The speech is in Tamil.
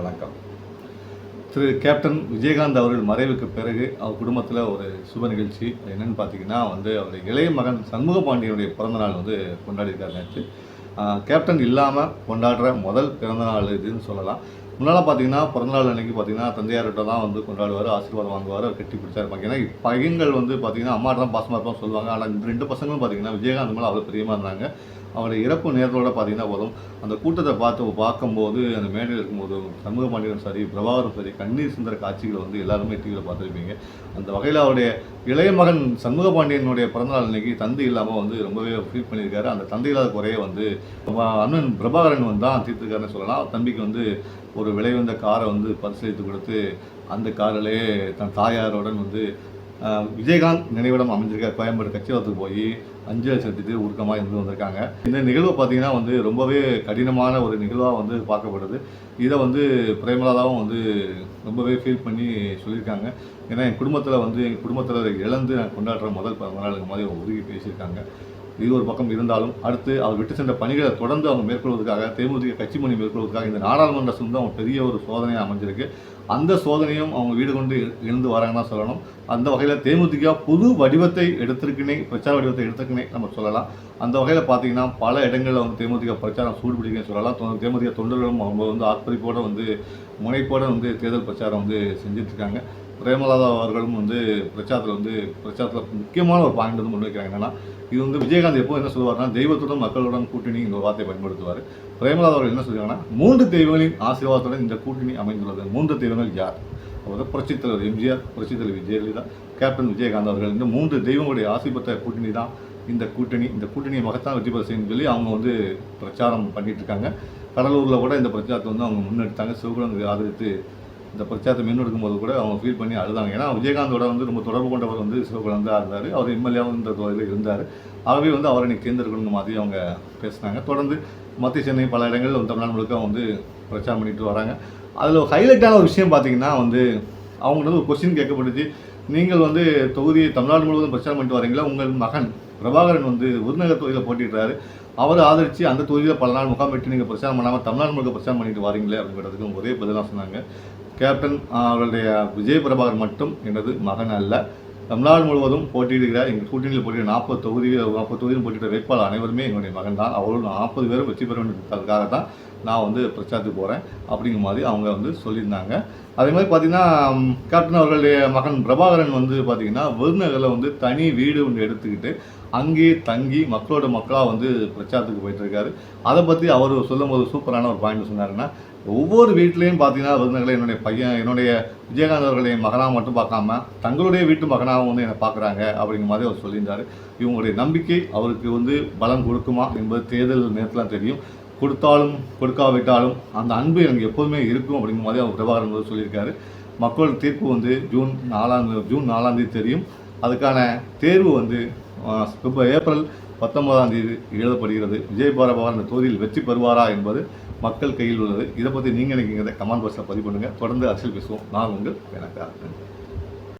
வணக்கம். திரு கேப்டன் விஜயகாந்த் அவர்கள் மறைவுக்கு பிறகு அவர் குடும்பத்தில் ஒரு சுப நிகழ்ச்சி. என்னென்னு பார்த்தீங்கன்னா வந்து அவருடைய இளைய மகன் சண்முக பாண்டியனுடைய பிறந்தநாள் வந்து கொண்டாடியிருக்காரு நேற்று. கேப்டன் இல்லாமல் கொண்டாடுற முதல் பிறந்தநாள் இதுன்னு சொல்லலாம். முன்னால் பார்த்தீங்கன்னா பிறந்தநாள் அன்றைக்கி பார்த்தீங்கன்னா தந்தையார்கிட்ட தான் வந்து கொண்டாடுவார் ஆசீர்வாதம் வாங்குவார் அவர் கட்டி பிடிச்சா இருப்பாங்க ஏன்னா பையன்கள் வந்து பார்த்தீங்கன்னா அம்மாட்ட தான் பாசமாக இருப்பான்னு சொல்லுவாங்க. ஆனால் இந்த ரெண்டு பசங்களும் பார்த்தீங்கன்னா விஜயகாந்த் மேலே அவ்வளோ பிரியமாக இருந்தாங்க. அவருடைய இறப்பு நேரத்தோட பார்த்தீங்கன்னா போதும். அந்த கூட்டத்தை பார்த்து பார்க்கும்போது அந்த மேடையில் இருக்கும்போது சண்முக பாண்டியனும் சரி பிரபாகரும் சரி கண்ணீர் சுந்தர காட்சிகளை வந்து எல்லாருமே டிவியில் பார்த்துருப்பீங்க. அந்த வகையில் அவருடைய இளைய மகன் சண்முக பாண்டியனுடைய பிறந்தநாள் அன்னைக்கு தந்தை இல்லாமல் வந்து ரொம்பவே ஃபீல் பண்ணியிருக்காரு. அந்த தந்தை இல்லாத குறைய வந்து அண்ணன் பிரபாகரன் வந்து தான் தீர்த்துருக்காருன்னு சொல்லலாம். தம்பிக்கு வந்து ஒரு விலை வந்த காரை வந்து பரிசீலித்து கொடுத்து அந்த காரிலே தன் தாயாருடன் வந்து விஜயகாந்த் நினைவிடம் அமைஞ்சிருக்க கோயம்பேடு கச்சிவரத்துக்கு போய் அஞ்சலி செலுத்திட்டு உருக்கமாக இருந்து வந்திருக்காங்க. இந்த நிகழ்வு பார்த்தீங்கன்னா வந்து ரொம்பவே கடினமான ஒரு நிகழ்வாக வந்து பார்க்கப்படுது. இதை வந்து பிரேமலாதாவும் வந்து ரொம்பவே ஃபீல் பண்ணி சொல்லியிருக்காங்க. ஏன்னா என் குடும்பத்தில் வந்து எங்கள் குடும்பத்தில் இழந்து நான் கொண்டாடுற முதல் பிறந்த நாளுக்கு மாதிரி உருகி பேசியிருக்காங்க. இது ஒரு பக்கம் இருந்தாலும் அடுத்து அவர் விட்டு சென்ற பணிகளை தொடர்ந்து அவங்க மேற்கொள்வதற்காக தேமுதிக கட்சி மணி மேற்கொள்வதற்காக இந்த நாடாளுமன்ற வந்து அவங்க பெரிய ஒரு சோதனையாக அமைஞ்சிருக்கு. அந்த சோதனையும் அவங்க வீடு கொண்டு எழுந்து வராங்கன்னா சொல்லணும். அந்த வகையில் தேமுதிக புது வடிவத்தை எடுத்திருக்குனே பிரச்சார வடிவத்தை எடுத்திருக்குனே நம்ம சொல்லலாம். அந்த வகையில் பார்த்தீங்கன்னா பல இடங்களில் வந்து தேமுதிக பிரச்சாரம் சூடுபிடிக்குன்னு சொல்லலாம். தொ- தேமுதிக தொண்டர்களும் அவங்க வந்து ஆர்ப்பரிப்போடு வந்து முனைப்போட வந்து தேர்தல் பிரச்சாரம் வந்து செஞ்சிட்ருக்காங்க. பிரேமலாதா பிரேமலதா அவர்களும் வந்து பிரச்சாரத்தில் வந்து பிரச்சாரத்தில் முக்கியமான ஒரு பாயிண்ட் வந்து முன்வைக்கிறாங்க. என்னன்னா இது வந்து விஜயகாந்த் எப்போ என்ன சொல்லுவார்னா தெய்வத்துடன் மக்களுடன் கூட்டணி இந்த வார்த்தையை பயன்படுத்துவார். பிரேமலதா அவர்கள் என்ன சொல்கிறாங்கன்னா மூன்று தெய்வங்களின் ஆசீர்வாதத்துடன் இந்த கூட்டணி அமைந்துள்ளது. மூன்று தெய்வங்கள் யார்? அவர் புரட்சித் தலைவர் எம்ஜிஆர் புரட்சித் தலைவர் கேப்டன் விஜயகாந்த் அவர்கள். இந்த மூன்று தெய்வங்களுடைய ஆசை கூட்டணி தான் இந்த கூட்டணி. இந்த கூட்டணியை மகத்தான் வெற்றி பெற செய்யணும்னு சொல்லி அவங்க வந்து பிரச்சாரம் பண்ணிட்டு இருக்காங்க. கடலூரில் கூட இந்த பிரச்சாரத்தை வந்து அவங்க முன்னெடுத்தாங்க. சிவகுழந்தை ஆதரித்து இந்த பிரச்சாரத்தை முன்னெடுக்கும் போது கூட அவங்க ஃபீல் பண்ணி அழுதாங்க. ஏன்னா விஜயகாந்தோட வந்து ரொம்ப தொடர்பு கொண்டவர் வந்து சிவகுலம் இருந்தார் அவர் எம்எல்ஏவும் இந்த தொகுதியில் இருந்தார். ஆகவே வந்து அவரை இன்னைக்கு தேர்ந்தெடுக்கணும் மாதிரி அவங்க பேசினாங்க. தொடர்ந்து மத்திய சென்னை பல இடங்களில் வந்து தமிழ்நாடு முழுக்க வந்து பிரச்சாரம் பண்ணிட்டு வராங்க. அதில் ஹைலைட்டான ஒரு விஷயம் பார்த்தீங்கன்னா வந்து அவங்கள்ட்ட ஒரு கொஸ்டின் கேட்கப்பட்டுச்சு நீங்கள் வந்து தொகுதியை தமிழ்நாடு முழுவதும் பிரச்சாரம் பண்ணிட்டு வரீங்களா? உங்கள் மகன் பிரபாகரன் வந்து விருதுநகர் தொகுதியில் போட்டிடுறாரு அவரை ஆதரித்து அந்த தொகுதியில் பல நாள் முகாம் வெட்டி நீங்கள் பிரச்சாரம் பண்ணாமல் தமிழ்நாடு முழுக்க பிரச்சாரம் பண்ணிட்டு வரீங்களே அப்படிங்கிறதுக்கு ஒரே பதிலாக சொன்னாங்க. கேப்டன் அவருடைய விஜய் பிரபாகர் மட்டும் எனது மகன் அல்ல. தமிழ்நாடு முழுவதும் போட்டியிடுகிற எங்கள் கூட்டணியில் போட்டியிட நாற்பது தொகுதியில் நாற்பது தொகுதியில் போட்டியிட்ட வேட்பாளர் அனைவருமே எங்களுடைய மகன் தான் அவர்கள் நாற்பது பேரும் வெற்றி பெற வேண்டியதுக்காக தான் நான் வந்து பிரச்சாரத்துக்கு போகிறேன் அப்படிங்கிற மாதிரி அவங்க வந்து சொல்லியிருந்தாங்க. அதே மாதிரி பார்த்திங்கன்னா கேப்டன் அவர்களுடைய மகன் பிரபாகரன் வந்து பார்த்திங்கன்னா விருதுநகரில் வந்து தனி வீடு ஒன்று எடுத்துக்கிட்டு அங்கேயே தங்கி மக்களோட மக்களாக வந்து பிரச்சாரத்துக்கு போயிட்டுருக்காரு. அதை பற்றி அவர் சொல்லும்போது சூப்பரான ஒரு பாயிண்ட் சொன்னாருன்னா ஒவ்வொரு வீட்லேயும் பார்த்தீங்கன்னா விருதுநகரில் என்னுடைய பையன் என்னுடைய விஜயகாந்த் அவர்களை மகனாக மட்டும் பார்க்காம தங்களுடைய வீட்டு மகனாகவும் வந்து என்னை பார்க்குறாங்க அப்படிங்கிற மாதிரி அவர் சொல்லியிருந்தார். இவங்களுடைய நம்பிக்கை அவருக்கு வந்து பலம் கொடுக்குமா என்பது தேர்தல் நேரத்தில் தெரியும். கொடுத்தாலும் கொடுக்காவிட்டாலும் அந்த அன்பு எனக்கு எப்போதுமே இருக்கும் அப்படிங்கிற மாதிரி அவர் பிரபாகரன் சொல்லியிருக்காரு. மக்கள் தீர்ப்பு வந்து ஜூன் நாலாம் ஜூன் நாலாம் தேதி தெரியும். அதுக்கான தேர்வு வந்து ஏப்ரல் பத்தொன்பதாம் தேதி எழுதப்படுகிறது. விஜய் பிரபாகரன் அந்த தொகுதியில் வெற்றி பெறுவாரா என்பது மக்கள் கையில் உள்ளது. இதை பற்றி நீங்கள் நினைக்கிறத கமெண்ட் பாக்ஸில் பதிவு பண்ணுங்கள் தொடர்ந்து அரசியல் பேசுவோம். நான் உங்கள் எனக்கு நன்றி.